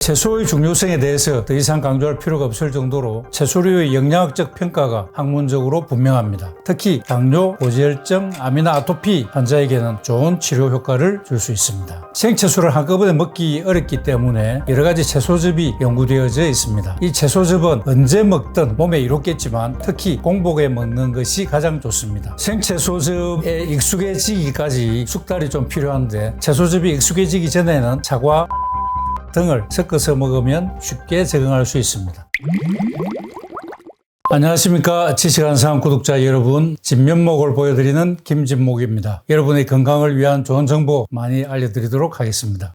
채소의 중요성에 대해서 더 이상 강조할 필요가 없을 정도로 채소류의 영양학적 평가가 학문적으로 분명합니다. 특히 당뇨, 고지혈증, 아미나 아토피 환자에게는 좋은 치료 효과를 줄 수 있습니다. 생채소를 한꺼번에 먹기 어렵기 때문에 여러 가지 채소즙이 연구되어져 있습니다. 이 채소즙은 언제 먹든 몸에 이롭겠지만 특히 공복에 먹는 것이 가장 좋습니다. 생채소즙에 익숙해지기까지 숙달이 좀 필요한데 채소즙이 익숙해지기 전에는 사과, 등을 섞어서 먹으면 쉽게 적응할 수 있습니다. 안녕하십니까 지식한상 구독자 여러분 진면목을 보여드리는 김진목입니다. 여러분의 건강을 위한 좋은 정보 많이 알려드리도록 하겠습니다.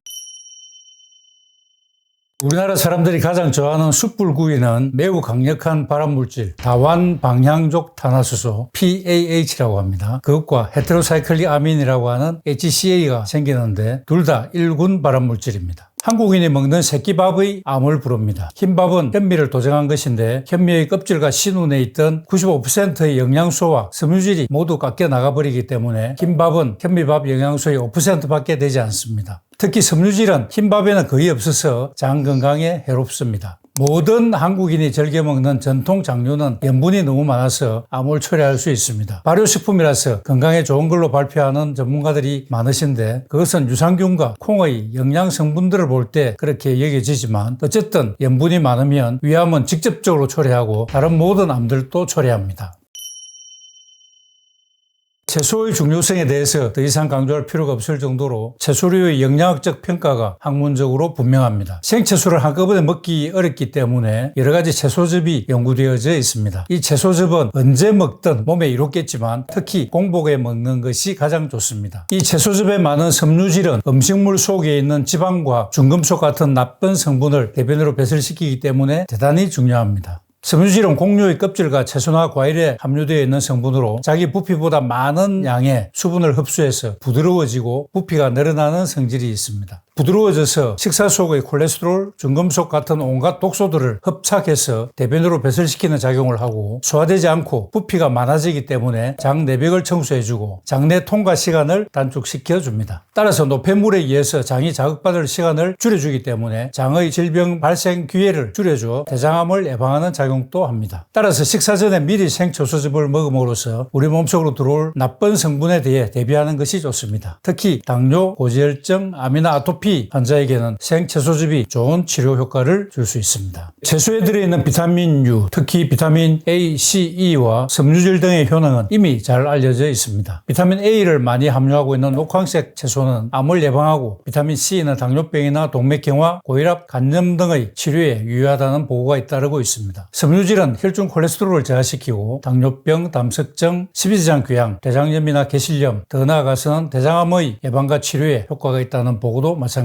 우리나라 사람들이 가장 좋아하는 숯불구이는 매우 강력한 발암물질 다완 방향족 탄화수소 PAH라고 합니다. 그것과 헤테로사이클릭 아민이라고 하는 HCA가 생기는데 둘 다 1군 발암물질입니다. 한국인이 먹는 새끼밥의 암을 부릅니다. 흰밥은 현미를 도정한 것인데 현미의 껍질과 신운에 있던 95%의 영양소와 섬유질이 모두 깎여 나가버리기 때문에 흰밥은 현미밥 영양소의 5%밖에 되지 않습니다. 특히 섬유질은 흰밥에는 거의 없어서 장 건강에 해롭습니다. 모든 한국인이 즐겨 먹는 전통 장류는 염분이 너무 많아서 암을 초래할 수 있습니다. 발효식품이라서 건강에 좋은 걸로 발표하는 전문가들이 많으신데 그것은 유산균과 콩의 영양 성분들을 볼 때 그렇게 여겨지지만 어쨌든 염분이 많으면 위암은 직접적으로 초래하고 다른 모든 암들도 초래합니다. 채소의 중요성에 대해서 더 이상 강조할 필요가 없을 정도로 채소류의 영양학적 평가가 학문적으로 분명합니다. 생채소를 한꺼번에 먹기 어렵기 때문에 여러 가지 채소즙이 연구되어져 있습니다. 이 채소즙은 언제 먹든 몸에 이롭겠지만 특히 공복에 먹는 것이 가장 좋습니다. 이 채소즙에 많은 섬유질은 음식물 속에 있는 지방과 중금속 같은 나쁜 성분을 대변으로 배설시키기 때문에 대단히 중요합니다. 섬유질은 곡류의 껍질과 채소나 과일에 함유되어 있는 성분으로 자기 부피보다 많은 양의 수분을 흡수해서 부드러워지고 부피가 늘어나는 성질이 있습니다. 부드러워져서 식사 속의 콜레스테롤, 중금속 같은 온갖 독소들을 흡착해서 대변으로 배설시키는 작용을 하고 소화되지 않고 부피가 많아지기 때문에 장 내벽을 청소해주고 장내 통과 시간을 단축시켜 줍니다. 따라서 노폐물에 의해서 장이 자극받을 시간을 줄여주기 때문에 장의 질병 발생 기회를 줄여줘 대장암을 예방하는 작용도 합니다. 따라서 식사 전에 미리 생초소즙을 먹음으로써 우리 몸속으로 들어올 나쁜 성분에 대해 대비하는 것이 좋습니다. 특히 당뇨, 고지혈증, 아미나 아토피 환자에게는 생채 소즙이 좋은 치료 효과를 줄 수 있습니다. 채소에 들어있는 비타민유, 특히 비타민 A, C, E와 섬유질 등의 효능은 이미 잘 알려져 있습니다. 비타민 A를 많이 함유하고 있는 녹황색 채소는 암을 예방하고 비타민 C는 당뇨병이나 동맥경화, 고혈압, 간염 등의 치료에 유효하다는 보고가 잇따르고 있습니다. 섬유질은 혈중 콜레스테롤을 저하시키고 당뇨병, 담석증, 십이지장 궤양, 대장염이나 개실염, 더 나아가서는 대장암의 예방과 치료에 효과가 있다는 보고도 마찬가지입니다.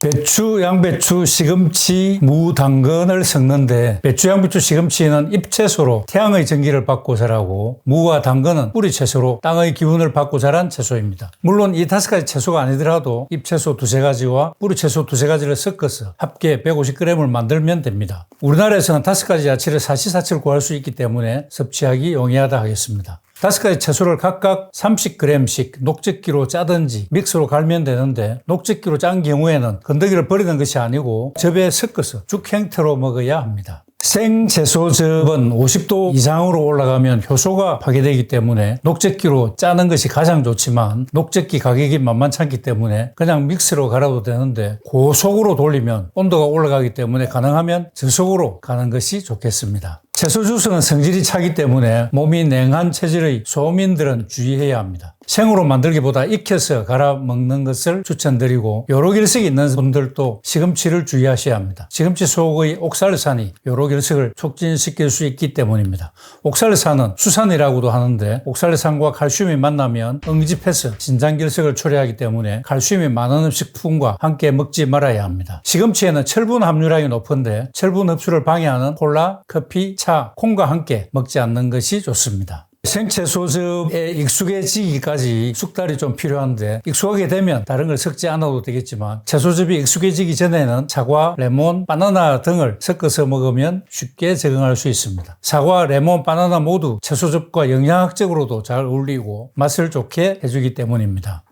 배추, 양배추, 시금치, 무, 당근을 섞는데 배추, 양배추, 시금치는 잎채소로 태양의 전기를 받고 자라고 무와 당근은 뿌리채소로 땅의 기운을 받고 자란 채소입니다. 물론 이 다섯 가지 채소가 아니더라도 잎채소 두세 가지와 뿌리채소 두세 가지를 섞어서 합계 150g을 만들면 됩니다. 우리나라에서는 다섯 가지 야채를 사시사철 구할 수 있기 때문에 섭취하기 용이하다 하겠습니다. 다섯 가지 채소를 각각 30g씩 녹즙기로 짜든지 믹서로 갈면 되는데 녹즙기로 짠 경우에는 건더기를 버리는 것이 아니고 즙에 섞어서 죽 형태로 먹어야 합니다. 생채소즙은 50도 이상으로 올라가면 효소가 파괴되기 때문에 녹즙기로 짜는 것이 가장 좋지만 녹즙기 가격이 만만찮기 때문에 그냥 믹스로 갈아도 되는데 고속으로 돌리면 온도가 올라가기 때문에 가능하면 저속으로 가는 것이 좋겠습니다. 채소 주스는 성질이 차기 때문에 몸이 냉한 체질의 소민들은 주의해야 합니다. 생으로 만들기보다 익혀서 갈아 먹는 것을 추천드리고 요로길색이 있는 분들도 시금치를 주의하셔야 합니다. 시금치 속의 옥살산이 요로길색을 촉진시킬 수 있기 때문입니다. 옥살산은 수산이라고도 하는데 옥살산과 칼슘이 만나면 응집해서 신장길색을 초래하기 때문에 칼슘이 많은 음식품과 함께 먹지 말아야 합니다. 시금치에는 철분 함유량이 높은데 철분 흡수를 방해하는 콜라, 커피, 차, 콩과 함께 먹지 않는 것이 좋습니다. 생채 소즙에 익숙해지기까지 숙달이 좀 필요한데 익숙하게 되면 다른 걸 섞지 않아도 되겠지만 채소즙이 익숙해지기 전에는 사과, 레몬, 바나나 등을 섞어서 먹으면 쉽게 적응할 수 있습니다. 사과, 레몬, 바나나 모두 채소즙과 영양학적으로도 잘 어울리고 맛을 좋게 해주기 때문입니다.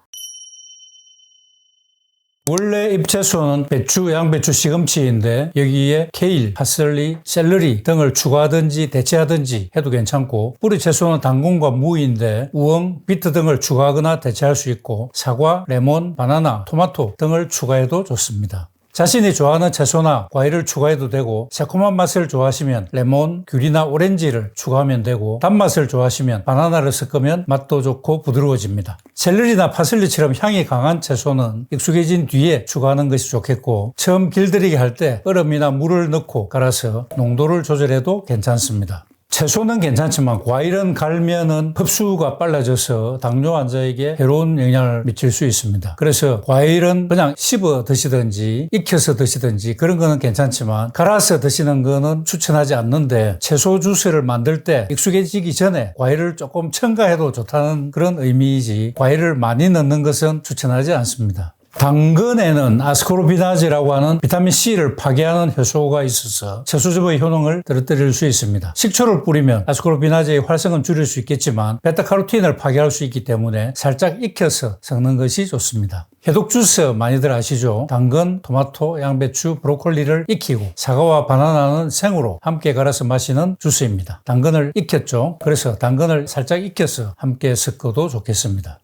원래 잎채소는 배추, 양배추, 시금치인데 여기에 케일, 파슬리, 샐러리 등을 추가하든지 대체하든지 해도 괜찮고 뿌리 채소는 당근과 무인데 우엉, 비트 등을 추가하거나 대체할 수 있고 사과, 레몬, 바나나, 토마토 등을 추가해도 좋습니다. 자신이 좋아하는 채소나 과일을 추가해도 되고 새콤한 맛을 좋아하시면 레몬, 귤이나 오렌지를 추가하면 되고 단맛을 좋아하시면 바나나를 섞으면 맛도 좋고 부드러워집니다. 샐러리나 파슬리처럼 향이 강한 채소는 익숙해진 뒤에 추가하는 것이 좋겠고 처음 길들이기 할 때 얼음이나 물을 넣고 갈아서 농도를 조절해도 괜찮습니다. 채소는 괜찮지만 과일은 갈면은 흡수가 빨라져서 당뇨 환자에게 해로운 영향을 미칠 수 있습니다. 그래서 과일은 그냥 씹어 드시든지 익혀서 드시든지 그런 거는 괜찮지만 갈아서 드시는 거는 추천하지 않는데 채소 주스를 만들 때 익숙해지기 전에 과일을 조금 첨가해도 좋다는 그런 의미이지 과일을 많이 넣는 것은 추천하지 않습니다. 당근에는 아스코르비나즈라고 하는 비타민C를 파괴하는 효소가 있어서 채소즙의 효능을 떨어뜨릴 수 있습니다. 식초를 뿌리면 아스코르비나즈의 활성은 줄일 수 있겠지만 베타카로틴을 파괴할 수 있기 때문에 살짝 익혀서 섞는 것이 좋습니다. 해독 주스 많이들 아시죠? 당근, 토마토, 양배추, 브로콜리를 익히고 사과와 바나나는 생으로 함께 갈아서 마시는 주스입니다. 당근을 익혔죠? 그래서 당근을 살짝 익혀서 함께 섞어도 좋겠습니다.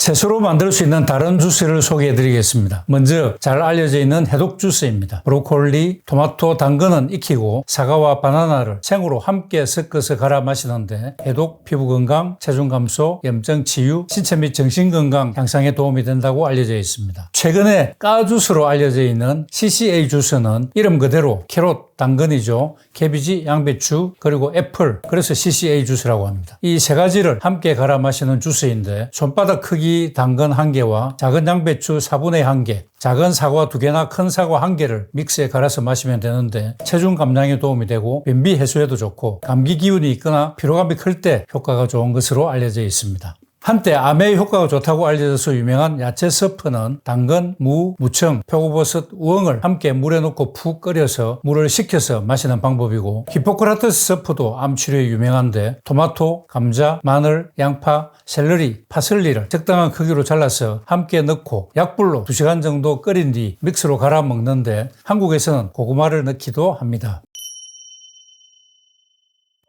채소로 만들 수 있는 다른 주스를 소개해 드리겠습니다. 먼저 잘 알려져 있는 해독 주스입니다. 브로콜리, 토마토, 당근은 익히고 사과와 바나나를 생으로 함께 섞어서 갈아 마시는데 해독, 피부 건강, 체중 감소, 염증 치유, 신체 및 정신 건강 향상에 도움이 된다고 알려져 있습니다. 최근에 까 주스로 알려져 있는 CCA 주스는 이름 그대로 캐롯, 당근이죠. 캐비지, 양배추, 그리고 애플. 그래서 CCA 주스라고 합니다. 이 세 가지를 함께 갈아 마시는 주스인데 손바닥 크기 당근 한 개와 작은 양배추 4분의 1개, 작은 사과 두 개나 큰 사과 한 개를 믹스에 갈아서 마시면 되는데 체중 감량에 도움이 되고 변비 해소에도 좋고 감기 기운이 있거나 피로감이 클 때 효과가 좋은 것으로 알려져 있습니다. 한때 암에 효과가 좋다고 알려져서 유명한 야채 서프는 당근, 무, 무청, 표고버섯, 우엉을 함께 물에 넣고 푹 끓여서 물을 식혀서 마시는 방법이고 히포크라테스 서프도 암 치료에 유명한데 토마토, 감자, 마늘, 양파, 샐러리, 파슬리를 적당한 크기로 잘라서 함께 넣고 약불로 2시간 정도 끓인 뒤 믹스로 갈아 먹는데 한국에서는 고구마를 넣기도 합니다.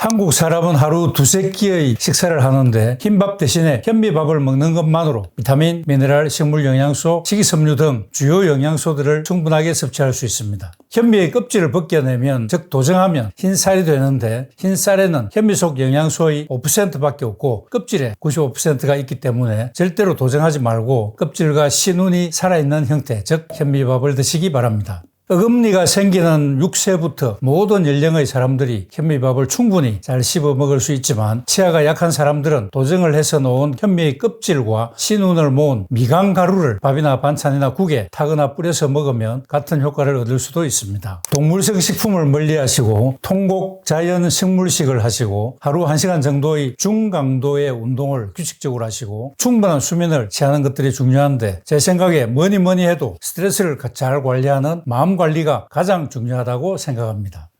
한국 사람은 하루 두세 끼의 식사를 하는데 흰밥 대신에 현미밥을 먹는 것만으로 비타민, 미네랄, 식물 영양소, 식이섬유 등 주요 영양소들을 충분하게 섭취할 수 있습니다. 현미의 껍질을 벗겨내면 즉 도정하면 흰쌀이 되는데 흰쌀에는 현미 속 영양소의 5%밖에 없고 껍질에 95%가 있기 때문에 절대로 도정하지 말고 껍질과 신운이 살아있는 형태 즉 현미밥을 드시기 바랍니다. 어금니가 생기는 6세부터 모든 연령의 사람들이 현미밥을 충분히 잘 씹어 먹을 수 있지만 치아가 약한 사람들은 도정을 해서 놓은 현미의 껍질과 신운을 모은 미강 가루를 밥이나 반찬이나 국에 타거나 뿌려서 먹으면 같은 효과를 얻을 수도 있습니다. 동물성 식품을 멀리하시고 통곡 자연 식물식을 하시고 하루 1시간 정도의 중강도의 운동을 규칙적으로 하시고 충분한 수면을 취하는 것들이 중요한데 제 생각에 뭐니 뭐니 해도 스트레스를 잘 관리하는 마음 관리가 가장 중요하다고 생각합니다.